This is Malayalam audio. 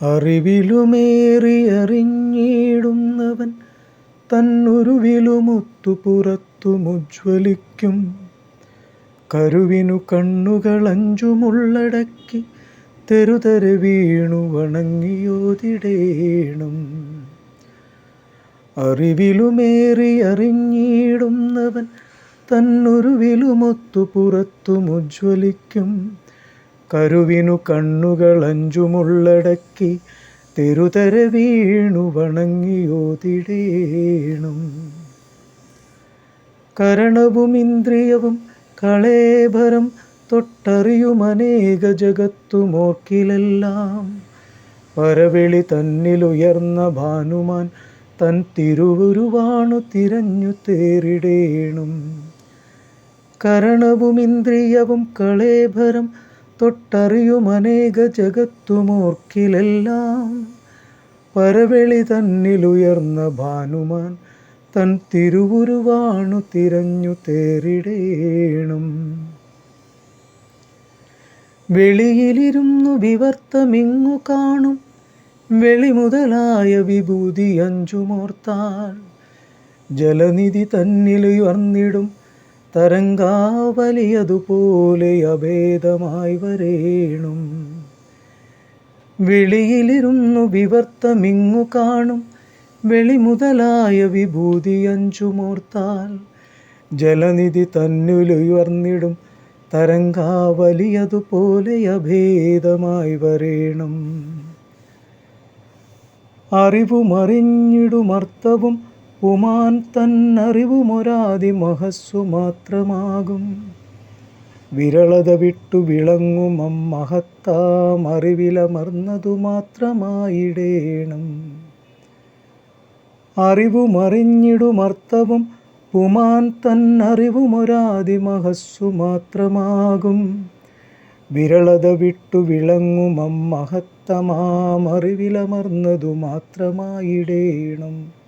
അറിവിലുമേറിയറിഞ്ഞിടുന്നവൻ തന്നുരുവിലുമൊത്തു പുറത്തുമുജ്വലിക്കും കരുവിനു കണ്ണുകളഞ്ചുമുള്ളടക്കി തെരുതരെ വീണു വണങ്ങിയോതിടേണം. അറിവിലുമേറിയറിഞ്ഞിടുന്നവൻ തന്നുരുവിലുമൊത്തു പുറത്തുമുജ്വലിക്കും കരുവിനു കണ്ണുകൾ കണ്ണുകളഞ്ചുമുള്ളടക്കി തെരുതര വീണു വണങ്ങിയോ വണങ്ങിയോതിടേണം കരണവും ഇന്ദ്രിയവും കളേഭരം തൊട്ടറിയുമനേക ജഗത്തുമോക്കിലെല്ലാം. പരവെളി തന്നിലുയർന്ന ഭാനുമാൻ തൻ തിരുവുരുവാണു തിരഞ്ഞു തേറിടേണം. കരണവും ഇന്ദ്രിയവും കളേഭരം തൊട്ടറിയുമനേക ജഗത്തുമോർക്കിലെല്ലാം പരവെളി തന്നിലുയർന്ന ഭാനുമാൻ തൻ തിരുവുരുവാണു തിരഞ്ഞു തേറിടേണം വെളിയിലിരുന്നു വിവർത്തമിങ്ങു കാണും വെളി മുതലായ വിഭൂതി അഞ്ചുമോർത്താൽ ജലനിധി തന്നിലുയർന്നിടും തരംഗാവലിയതുപോലെ അഭേദമായി വരേണും. വെളിയിലിരുന്നു വിവർത്തമിങ്ങു കാണും. വെളി മുതലായ വിഭൂതി അഞ്ചുമോർത്താൽ ജലനിധി തന്നുലുയർന്നിടും. തരംഗാവലിയതുപോലെ അഭേദമായി വരേണം. അറിവുമറിഞ്ഞിടുമർത്ഥവും ഉമാൻ തന്നറിവുമൊരാതി മഹസ്സു മാത്രമാകും. വിരളത വിട്ടു വിളങ്ങും അമ്മഹത്താം അറിവിലമർന്നതു മാത്രമായിടേണം. അറിവുമറിഞ്ഞിടുമർത്ഥവും പുമാൻ തന്നറിവുമൊരാതി മഹസ്സു മാത്രമാകും. വിരളത വിട്ടു വിളങ്ങും അമ്മഹത്തമാം അറിവിലമർന്നതു മാത്രമായിടേണം.